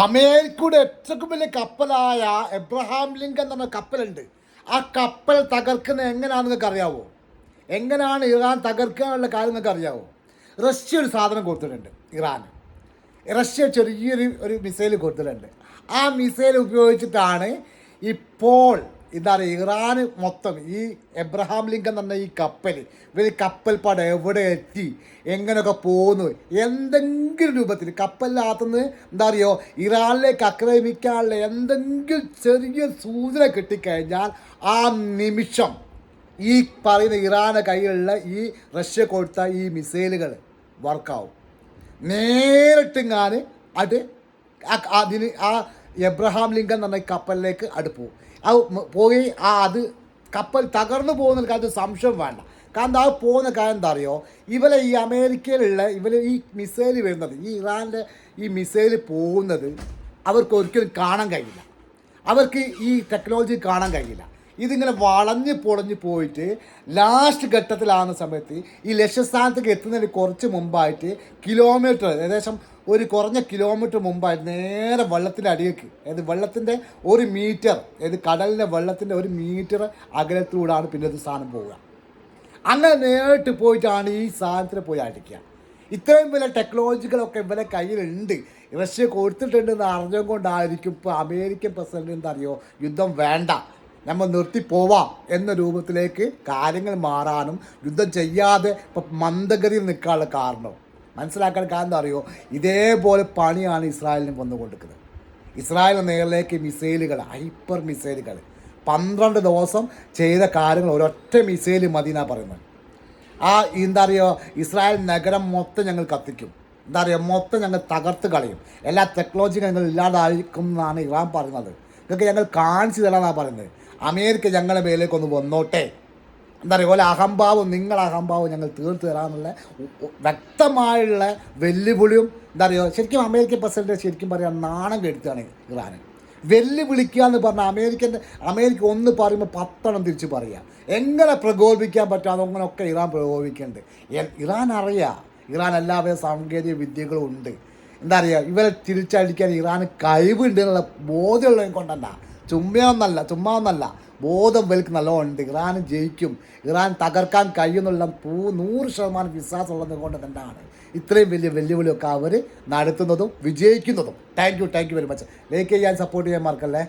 അമേരിക്കയുടെ ഏറ്റവും വലിയ കപ്പലായ എബ്രഹാം ലിങ്കൻ എന്ന കപ്പലുണ്ട്. ആ കപ്പൽ തകർക്കുന്നത് എങ്ങനെയാണെന്ന് നിങ്ങൾക്ക് അറിയാവോ? എങ്ങനെയാണ് ഇറാൻ തകർക്കാനുള്ള കാര്യം നിങ്ങൾക്ക് അറിയാവോ? റഷ്യ ഒരു സാധനം കൊടുത്തിട്ടുണ്ട് ഇറാൻ റഷ്യ ചെറിയൊരു ഒരു മിസൈൽ കൊടുത്തിട്ടുണ്ട്. ആ മിസൈൽ ഉപയോഗിച്ചിട്ടാണ് ഇപ്പോൾ എന്താ ഇറാൻ ഇറാന് മൊത്തം. ഈ എബ്രഹാം ലിങ്കൻ എന്ന ഈ കപ്പൽ ഇവർ കപ്പൽ പടം എവിടെ എത്തി എങ്ങനെയൊക്കെ പോകുന്നു എന്തെങ്കിലും രൂപത്തിൽ കപ്പലിനകത്തുനിന്ന് എന്താ പറയുക ഇറാനിലേക്ക് ആക്രമിക്കാനുള്ള എന്തെങ്കിലും ചെറിയ സൂചന കിട്ടിക്കഴിഞ്ഞാൽ ആ നിമിഷം ഈ പറയുന്ന ഇറാന്റെ കയ്യിലുള്ള ഈ റഷ്യ കൊടുത്ത ഈ മിസൈലുകൾ വർക്കാവും നേരിട്ടിങ്ങാൻ അത് അതിന് ആ എബ്രഹാം ലിങ്കൻ എന്ന് പറഞ്ഞ കപ്പലിലേക്ക് അടുപ്പു അത് പോയി ആ അത് കപ്പൽ തകർന്നു പോകുന്ന കാര്യത്തിൽ സംശയം വേണ്ട. കാരണം ആ പോകുന്ന കാര്യം എന്താ അറിയോ? ഇവരെ ഈ അമേരിക്കയിലുള്ള ഇവർ ഈ മിസൈൽ വരുന്നത് ഈ ഇറാന്റെ ഈ മിസൈൽ പോകുന്നത് അവർക്ക് ഒരിക്കലും കാണാൻ കഴിയില്ല. അവർക്ക് ഈ ടെക്നോളജി കാണാൻ കഴിയില്ല. ഇതിങ്ങനെ വളഞ്ഞ് പൊളഞ്ഞ് പോയിട്ട് ലാസ്റ്റ് ഘട്ടത്തിലാകുന്ന സമയത്ത് ഈ ലക്ഷ്യസ്ഥാനത്തേക്ക് എത്തുന്നതിന് കുറച്ച് മുമ്പായിട്ട് കിലോമീറ്റർ ഏകദേശം ഒരു കുറഞ്ഞ കിലോമീറ്റർ മുമ്പായിട്ട് നേരെ വെള്ളത്തിന്റെ അടിയേക്ക് അതായത് വെള്ളത്തിന്റെ ഒരു മീറ്റർ അതായത് കടലിന്റെ വെള്ളത്തിന്റെ ഒരു മീറ്റർ അകലത്തിലൂടെയാണ് പിന്നെ ഇത് സാധനം പോവുക. അങ്ങനെ നേരിട്ട് പോയിട്ടാണ് ഈ സാധനത്തിന് പോയി അടിക്കുക. ഇത്രയും വലിയ ടെക്നോളജികളൊക്കെ ഇവരെ കയ്യിലുണ്ട്. റഷ്യ കൊടുത്തിട്ടുണ്ടെന്ന് അറിഞ്ഞുകൊണ്ടായിരിക്കും ഇപ്പോൾ അമേരിക്കൻ പ്രസിഡന്റ് എന്താ അറിയോ യുദ്ധം വേണ്ട. നമ്മൾ നിർത്തി പോവാം എന്ന രൂപത്തിലേക്ക് കാര്യങ്ങൾ മാറാനും യുദ്ധം ചെയ്യാതെ ഇപ്പം മന്ദഗതിയിൽ നിൽക്കാനുള്ള കാരണം. മനസ്സിലാക്കാൻ കാരണം അറിയോ? ഇതേപോലെ പണിയാണ് ഇസ്രായേലിന് കൊടുക്കുന്നത് ഇസ്രായേലിന് നേരിലേക്ക് മിസൈലുകൾ ഹൈപ്പർ മിസൈലുകൾ പന്ത്രണ്ട് ദിവസം ചെയ്ത കാര്യങ്ങൾ ഒരൊറ്റ മിസൈൽ മതി എന്നാണ് പറയുന്നത്. ആ എന്താ പറയുക ഇസ്രായേൽ നഗരം മൊത്തം ഞങ്ങൾ കത്തിക്കും. എന്താ പറയുക മൊത്തം ഞങ്ങൾ തകർത്ത് കളയും. എല്ലാ ടെക്നോളജിയും ഞങ്ങൾ ഇല്ലാതായിരിക്കും എന്നാണ് ഇറാൻ പറയുന്നത്. ഇതൊക്കെ ഞങ്ങൾ കാണിച്ചു തരാമെന്നാണ് പറയുന്നത്. അമേരിക്ക ഞങ്ങളുടെ മേലേക്ക് ഒന്ന് വന്നോട്ടെ. എന്താ പറയുക പോലെ അഹംഭാവം നിങ്ങളുടെ അഹംഭാവം ഞങ്ങൾ തീർത്തു തരാമെന്നുള്ള വ്യക്തമായുള്ള വെല്ലുവിളിയും എന്താ പറയുക ശരിക്കും അമേരിക്കൻ പ്രസിഡന്റ് ശരിക്കും പറയാൻ നാണം കെടുത്തുകയാണ് ഇറാൻ വെല്ലുവിളിക്കുക എന്ന് പറഞ്ഞാൽ അമേരിക്കന്റെ അമേരിക്ക ഒന്ന് പറയുമ്പോൾ പത്തെണ്ണം തിരിച്ച് പറയുക. എങ്ങനെ പ്രകോപിക്കാൻ പറ്റും അതങ്ങനെയൊക്കെ ഇറാൻ പ്രകോപിക്കുന്നുണ്ട്. എ- ഇറാൻ അറിയാം ഇറാൻ എല്ലാവിധ സാങ്കേതിക വിദ്യകളും ഉണ്ട്. എന്താ പറയുക ഇവരെ തിരിച്ചടിക്കാൻ ഇറാന് കഴിവുണ്ട് എന്നുള്ള ബോധ്യമുള്ളതും കൊണ്ടല്ല. ചുമ്മയൊന്നല്ല ചുമ്മാ ഒന്നല്ല ബോധം വെൽക്ക് നല്ലോണം ഇറാൻ ജയിക്കും. ഇറാൻ തകർക്കാൻ കഴിയുന്നുള്ള പൂ നൂറ് ശതമാനം വിശ്വാസമുള്ളത് കൊണ്ട് തന്നെയാണ്. ഇത്രയും വലിയ വെല്ലുവിളിയൊക്കെ അവർ നടത്തുന്നതും വിജയിക്കുന്നതും. Thank you thank you very much like ചെയ്യാൻ സപ്പോർട്ട് ചെയ്യാൻ മറക്കല്ലേ?